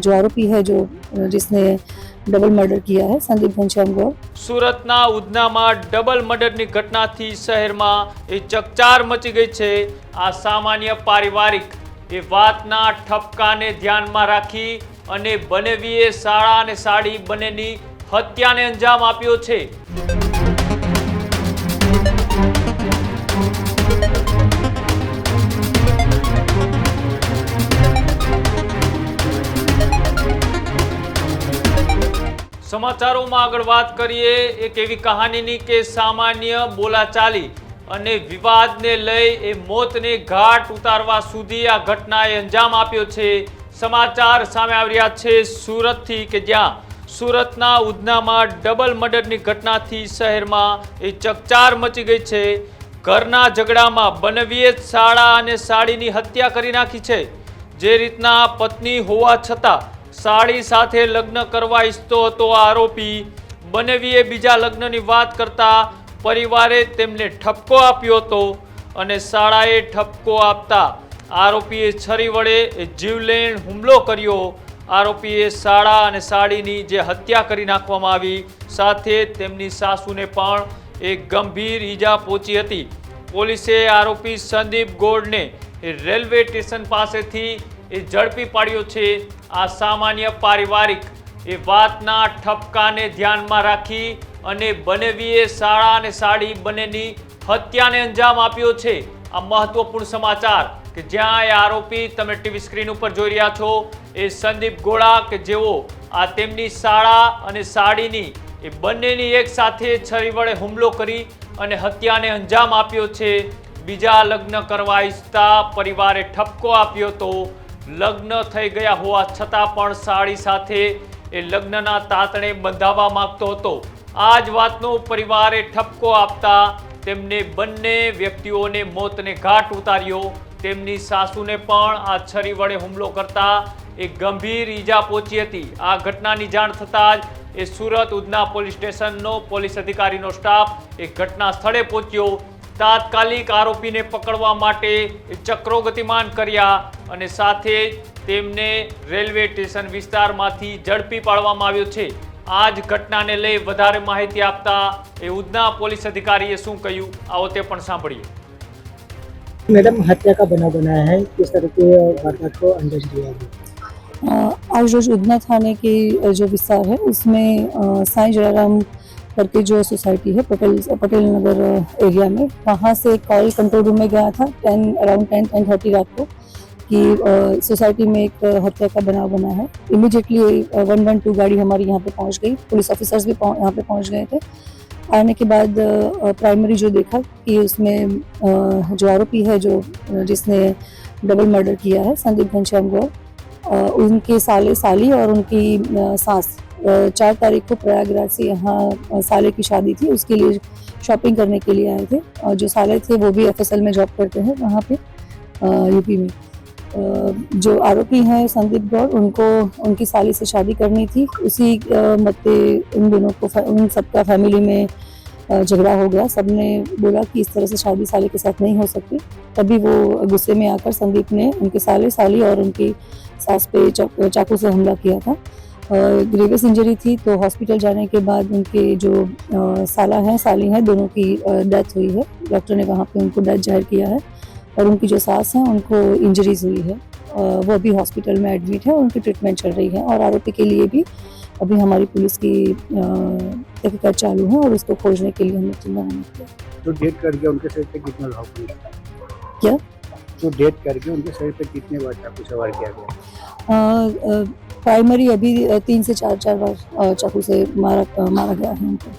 जो आरोपी है जो जिसने डबल मर्डर किया है संदीप घनश्याम गौर સુરતના ઉધનામાં ડબલ મર્ડરની ઘટનાથી શહેરમાં એ ચકચાર મચી ગઈ છે આ સામાન્ય પારિવારિક એ વાતના ઠપકાને ધ્યાનમાં રાખી અને બનેવીએ શાળા અને સાડી બંનેની હત્યાને અંજામ આપ્યો છે સમાચારોમાં આગળ વાત કરીએ, એક એવી કહાનીની કે સામાન્ય બોલાચાલી અને વિવાદને લઈ એ મોતને ઘાટ ઉતારવા સુધી આ ઘટનાએ અંજામ આપ્યો છે. સમાચાર સામે આવી છે સુરતથી કે જ્યાં? સુરતના ઉધનામાં ડબલ મર્ડરની ઘટનાથી શહેરમાં એ ચકચાર મચી ગઈ છે. ઘરના ઝઘડામાં બનવીએ શાળા અને સાડીની હત્યા કરી નાખી છે. જે રીતના પત્ની હોવા છતાં સાડી સાથે લગ્ન કરવા ઈચ્છતો હતો આરોપી. બનેવીએ બીજા લગ્નની વાત કરતા પરિવારે તેમને ઠપકો આપ્યો હતો અને શાળાએ ઠપકો આપતા આરોપીએ છરી વડે જીવલેણ હુમલો કર્યો. આરોપીએ શાળા અને સાડીની જે હત્યા કરી નાખવામાં આવી, સાથે તેમની સાસુને પણ એક ગંભીર ઈજા પહોંચી હતી. પોલીસે આરોપી સંદીપ ગોળને એ રેલવે સ્ટેશન પાસેથી એ ઝડપી પાડ્યો છે. આ સામાન્ય પારિવારિક એ વાતના ઠપકાને ધ્યાનમાં રાખી અને બનેવીએ શાળા અને સાડી બંનેની હત્યાને અંજામ આપ્યો છે. આ મહત્વપૂર્ણ સમાચાર કે જ્યાં એ આરોપી તમે ટીવી સ્ક્રીન ઉપર જોઈ રહ્યા છો, એ સંદીપ ગોળા કે જેઓ આ તેમની શાળા અને સાડીની એ બંનેની એક સાથે છરી વડે હુમલો કરી અને હત્યાને અંજામ આપ્યો છે. બીજા લગ્ન કરવા ઈચ્છતા પરિવારે ઠપકો આપ્યો હતો લગ્ન થઈ ગયા હોવા છતાં પણ સાડી સાથે એ લગ્નના તાતણે બંધાવવા માંગતો હતો. આ જ વાતનો પરિવારે ઠપકો આપતા તેમને બંને વ્યક્તિઓને મોતને ઘાટ ઉતાર્યો. તેમની સાસુને પણ આ છરી વડે હુમલો કરતા એ ગંભીર ઈજા પહોંચી હતી. આ ઘટનાની જાણ થતાં જ એ સુરત ઉધના પોલીસ સ્ટેશનનો પોલીસ અધિકારીનો સ્ટાફ એ ઘટના સ્થળે પહોંચ્યો. તાત્કાલિક આરોપીને પકડવા માટે ચક્રો ગતિમાન કર્યા. અને સાથે જ તેમને રેલવે સ્ટેશન વિસ્તારમાંથી ઝડપી પાડવામાં આવ્યો છે આ જ ઘટનાને લઈ વધારે માહિતી આપતા એ ઉધના પોલીસ અધિકારીએ શું કહ્યું આવો તે પણ સાંભળીએ मैडम हत्या का बना बनाया है किस तरह के वारदात को अंजाम दिया गया अ, आज रोज उधना थाने की अ, जो विस्तार है उसमें अ, साईं जलाराम करके जो सोसाइटी है पटेल पटेल नगर अ, एरिया में वहाँ से एक कॉल कंट्रोल रूम में गया था ten around ten ten thirty रात को कि सोसाइटी में एक हत्या का बनाव बना है। इमिडिएटली वन वन टू गाड़ी हमारी यहाँ पे पहुँच गई। पुलिस ऑफिसर्स भी यहाँ पे पहुँच गए थे। आने के बाद प्राइमरी जो देखा कि उसमें जो आरोपी है, जो जिसने डबल मर्डर किया है, संदीप घनश्याम गौर उनके साले साली और उनकी सास चार तारीख को प्रयागराज से यहाँ साले की शादी थी। उसके लिए शॉपिंग करने के लिए आए थे। और जो साले थे, वो भी एफएसएल में जॉब करते हैं वहाँ पे यूपी में। जो आरोपी हैं संदीप गौर, उनको, उनकी साली से शादी करनी थी। उसी मत्ते उन दोनों को उन सबका फैमिली में झगड़ा हो गया। सबने बोला कि इस तरह से शादी साले के साथ नहीं हो सकती। तभी वो गुस्से में आकर संदीप ने उनके साले, साली और उनकी सास पे चाकू से हमला किया था। ग्रेवियस इंजरी थी तो हॉस्पिटल जाने के बाद उनके जो साला हैं, साली हैं, दोनों की डेथ हुई है। डॉक्टर ने वहाँ पे उनको डेथ ज़ाहिर किया है। और उनकी जो सास हैं उनको इंजरीज हुई है। वो अभी हॉस्पिटल में एडमिट है उनकी ट्रीटमेंट चल रही है और आरोपी के लिए भी अभी हमारी पुलिस की तहकीकात चालू है और उसको खोजने के लिए हमने नहीं किया जो डेट करके उनके शरीर पे कितना घाव किया क्या? जो डेट करके उनके शरीर पे कितने बार चाकू से वार किया गया? प्राइमरी अभी तीन से चार चार बार चाकू से मारा मारा गया है उनको।